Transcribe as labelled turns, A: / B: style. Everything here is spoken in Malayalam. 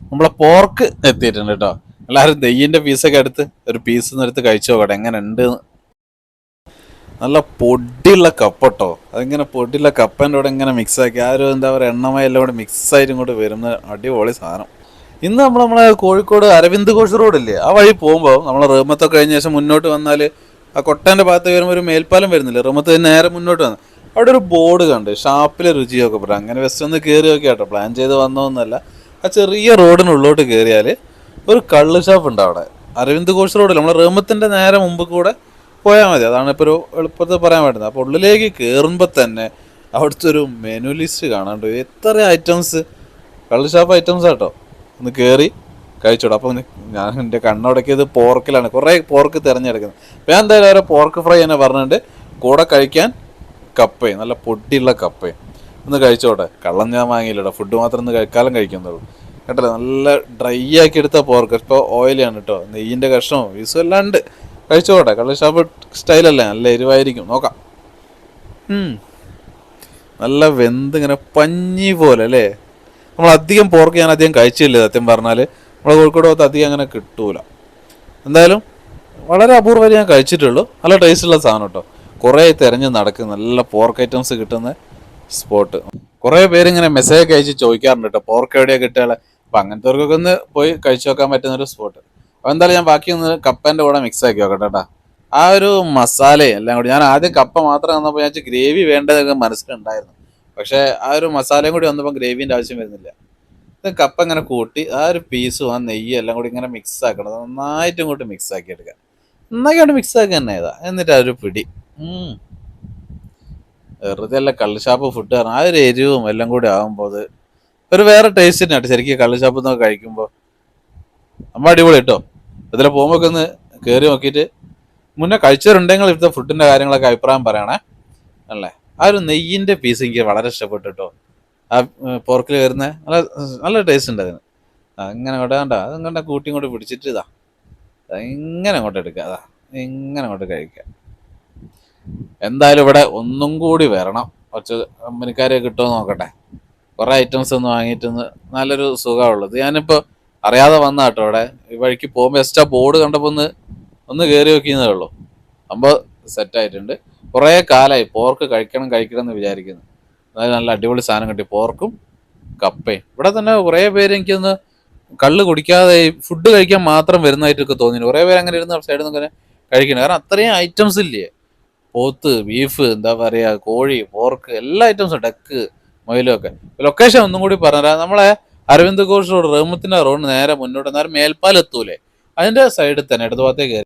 A: നമ്മളെ പോർക്ക് എത്തിയിട്ടുണ്ട് കേട്ടോ എല്ലാവരും നെയ്യിന്റെ പീസൊക്കെ എടുത്ത് ഒരു പീസ് എടുത്ത് കഴിച്ചു നോക്കട്ടെ എങ്ങനെ ഉണ്ട് നല്ല പൊടിയുള്ള കപ്പട്ടോ അതിങ്ങനെ പൊടിയുള്ള കപ്പന്റെ കൂടെ ഇങ്ങനെ മിക്സ് ആക്കി ആ ഒരു എന്താ പറയുക എണ്ണമയെല്ലാം കൂടെ മിക്സ് ആയിട്ട് ഇങ്ങോട്ട് വരുന്ന അടിപൊളി സാധനം. ഇന്ന് നമ്മൾ നമ്മളെ കോഴിക്കോട് അരവിന്ദ് ഘോഷ് റോഡില്ലേ ആ വഴി പോകുമ്പോൾ നമ്മൾ റേമത്തൊക്കെ കഴിഞ്ഞ ശേഷം മുന്നോട്ട് വന്നാൽ ആ കൊട്ടാന്റെ ഭാഗത്ത് വരുമ്പോൾ ഒരു മേൽപ്പാലം വരുന്നില്ല റഹ്മത്ത് നേരെ മുന്നോട്ട് വന്നു. അവിടെ ഒരു ബോർഡ് കണ്ട് ഷാപ്പിലെ രുചിയൊക്കെ പറയാം അങ്ങനെ വെസ്റ്റ് ഒന്ന് കയറി നോക്കി കേട്ടോ പ്ലാൻ ചെയ്ത് വന്നതൊന്നല്ല ആ ചെറിയ റോഡിനുള്ളോട്ട് കയറിയാൽ ഒരു കള്ള് ഷാപ്പ് ഉണ്ട് അവിടെ. അരവിന്ദ് ഘോഷ് റോഡിൽ നമ്മളെ റേമത്തിന്റെ നേരെ മുമ്പ് കൂടെ പോയാൽ മതി. അതാണ് ഇപ്പോൾ ഒരു എളുപ്പത്തിൽ പറയാൻ പറ്റുന്നത്. അപ്പോൾ ഉള്ളിലേക്ക് കയറുമ്പോൾ തന്നെ അവിടുത്തെ ഒരു മെനു ലിസ്റ്റ് കാണാണ്ട് എത്ര ഐറ്റംസ് കള്ള് ഷാപ്പ് ഐറ്റംസ് ആട്ടോ. ഒന്ന് കയറി കഴിച്ചോടും അപ്പോൾ ഞാൻ എന്റെ കണ്ണുടക്കിയത് പോർക്കിലാണ്. കുറേ പോർക്ക് തിരഞ്ഞെടുക്കുന്നത്. അപ്പോൾ ഞാൻ എന്തായാലും ഓരോ പോർക്ക് ഫ്രൈ എന്നെ പറഞ്ഞിട്ടുണ്ട്. കൂടെ കഴിക്കാൻ കപ്പയും. നല്ല പൊടിയുള്ള കപ്പയും. ഒന്ന് കഴിച്ചോട്ടെ. കള്ളം ഞാൻ വാങ്ങിയില്ലടാ. ഫുഡ് മാത്രം ഒന്ന് കഴിക്കാലം കഴിക്കുന്നുള്ളൂ. കേട്ടല്ലേ? നല്ല ഡ്രൈ ആക്കി എടുത്ത പോർക്ക് ഇപ്പോൾ ഓയിലാണ് കേട്ടോ നെയ്യിന്റെ കഷ്ണവും വീസും എല്ലാം ഉണ്ട്. കഴിച്ചോട്ടെ. കള്ളഷാപ്പ് സ്റ്റൈലല്ലേ നല്ല എരിവായിരിക്കും. നോക്കാം. നല്ല വെന്ത് ഇങ്ങനെ പഞ്ഞി പോലെ അല്ലേ? നമ്മൾ അധികം പോർക്ക് ഞാൻ അധികം കഴിച്ചില്ല സത്യം പറഞ്ഞാൽ നമ്മൾ കോഴിക്കോട് പോകത്ത് അധികം അങ്ങനെ കിട്ടൂല. എന്തായാലും വളരെ അപൂർവമായി ഞാൻ കഴിച്ചിട്ടുള്ളൂ. നല്ല ടേസ്റ്റുള്ള സാധനം കേട്ടോ കുറേ തിരഞ്ഞ് നടക്കും. നല്ല പോർക്ക് ഐറ്റംസ് കിട്ടുന്ന സ്പോട്ട് കുറേ പേരിങ്ങനെ മെസ്സേജ് അയച്ച് ചോദിക്കാറുണ്ട് കേട്ടോ പോർക്ക് എവിടെയാണ് കിട്ടുക? അപ്പം അങ്ങനത്തെവർക്കൊക്കെ ഒന്ന് പോയി കഴിച്ചു നോക്കാൻ പറ്റുന്ന ഒരു സ്പോട്ട് അപ്പോൾ എന്തായാലും ഞാൻ ബാക്കി ഒന്ന് കപ്പന്റെ കൂടെ മിക്സ് ആക്കി നോക്കട്ടെ കേട്ടോ ആ ഒരു മസാലയും എല്ലാം കൂടി. ഞാൻ ആദ്യം കപ്പ മാത്രം വന്നപ്പോൾ ഞാൻ ഗ്രേവി വേണ്ടതൊക്കെ മനസ്സിലുണ്ടായിരുന്നു. പക്ഷേ ആ ഒരു മസാലയും കൂടി വന്നപ്പോൾ ഗ്രേവിന്റെ ആവശ്യം വരുന്നില്ല. കപ്പ ഇങ്ങനെ കൂട്ടി ആ ഒരു പീസും ആ നെയ്യും എല്ലാം കൂടി ഇങ്ങനെ മിക്സ് ആക്കണം. നന്നായിട്ടും ഇങ്ങോട്ട് മിക്സ് ആക്കി എടുക്കാം നന്നായിട്ട് മിക്സ് ആക്കി തന്നെ ഇതാ എന്നിട്ട് ആ ഒരു പിടി. വെറുതെ അല്ല കള്ളുഷാപ്പ് ഫുഡ് കാരണം ആ ഒരു എരിവും എല്ലാം കൂടി ആകുമ്പോൾ അത് ഒരു വേറെ ടേസ്റ്റ് തന്നെയാണ് ശരിക്കും കള്ളുഷാപ്പ് എന്നൊക്കെ കഴിക്കുമ്പോൾ നമ്മൾ അടിപൊളി കേട്ടോ ഇതിൽ പോകുമ്പോൾ ഒന്ന് കയറി നോക്കിയിട്ട് മുന്നേ കഴിച്ചവരുണ്ടെങ്കിൽ ഇവിടുത്തെ ഫുഡിന്റെ കാര്യങ്ങളൊക്കെ അഭിപ്രായം പറയണേ. അല്ലേ? ആ ഒരു നെയ്യിന്റെ പീസ് എനിക്ക് വളരെ ഇഷ്ടപ്പെട്ടു കേട്ടോ ആ പോർക്കിൽ വരുന്ന നല്ല നല്ല ടേസ്റ്റ് ഉണ്ട് അതിന് അങ്ങനെ അങ്ങോട്ട് വേണ്ട അതങ്ങോട്ട് കൂട്ടി ഇങ്ങോട്ട് പിടിച്ചിട്ട് ഇതാ. ഇങ്ങനെ അങ്ങോട്ട് എടുക്കുക. അതാ ഇങ്ങനെ അങ്ങോട്ട് കഴിക്കുക. എന്തായാലും ഇവിടെ ഒന്നും കൂടി വരണം. കുറച്ച് കമ്പനിക്കാരെ കിട്ടുമോ നോക്കട്ടെ. കുറേ ഐറ്റംസ് ഒന്ന് വാങ്ങിയിട്ടൊന്ന് നല്ലൊരു സുഖമുള്ളത് ഞാനിപ്പോൾ അറിയാതെ വന്ന കേട്ടോ അവിടെ ഈ വഴിക്ക് പോകുമ്പോൾ എക്സ്ട്രാ ബോർഡ് കണ്ടപ്പോൾ ഒന്ന് ഒന്ന് കയറി വെക്കുന്നതേ ഉള്ളൂ. അപ്പോൾ സെറ്റ് ആയിട്ടുണ്ട്. കുറേ കാലമായി പോർക്ക് കഴിക്കണം കഴിക്കണം എന്ന് വിചാരിക്കുന്നു. അതായത് നല്ല അടിപൊളി സാധനം കിട്ടി. പോർക്കും കപ്പയും. ഇവിടെ തന്നെ കുറേ പേര് എനിക്കൊന്ന് കള്ള് കുടിക്കാതെ ഫുഡ് കഴിക്കാൻ മാത്രം വരുന്നതായിട്ടൊക്കെ തോന്നിയിട്ടുണ്ട്. കുറേ പേര് അങ്ങനെ ഇരുന്ന് സൈഡിൽ നിന്ന് കഴിക്കണം കാരണം അത്രയും ഐറ്റംസ് ഇല്ലേ? പോത്ത് ബീഫ് എന്താ പറയുക കോഴി പോർക്ക് എല്ലാ ഐറ്റംസും ഡക്ക് മൊയിലൊക്കെ. ലൊക്കേഷൻ ഒന്നും കൂടി പറഞ്ഞുതരാം നമ്മളെ അരവിന്ദ് ഘോഷ് റോഡ് റഹ്മത്തിന്റെ റോഡ് നേരെ മുന്നോട്ട് നേരെ മേൽപ്പാലെത്തൂലേ അതിന്റെ സൈഡിൽ തന്നെ ഇടതുഭാഗത്തേക്ക്